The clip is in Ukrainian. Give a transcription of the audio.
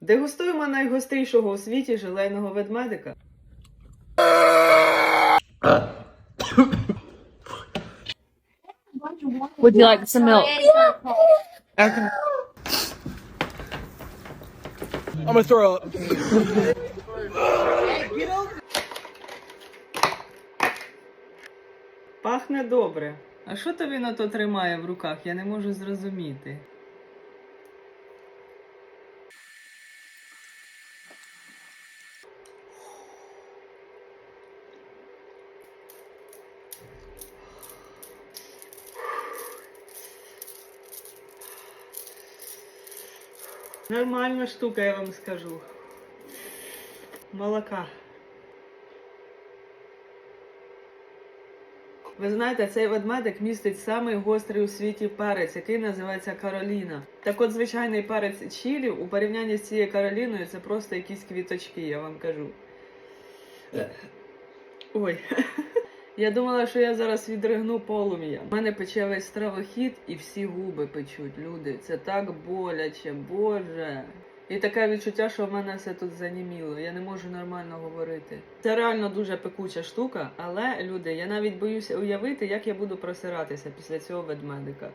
Дегустуємо найгострішого у світі желейного ведмедика. Would you like some milk? Okay. I'm gonna throw up. Пахне добре. А що то він ото тримає в руках? Я не можу зрозуміти. Нормальна штука, я вам скажу. Молока. Ви знаєте, цей ведмедик містить самий гострий у світі перець, який називається Кароліна. Так от звичайний перець чилі у порівнянні з цією Кароліною це просто якісь квіточки, я вам кажу. Ой. Я думала, що я зараз відригну полум'я. У мене пече весь стравохід і всі губи печуть, люди. Це так боляче, боже. І таке відчуття, що в мене все тут заніміло. Я не можу нормально говорити. Це реально дуже пекуча штука, але люди, я навіть боюся уявити, як я буду просиратися після цього ведмедика.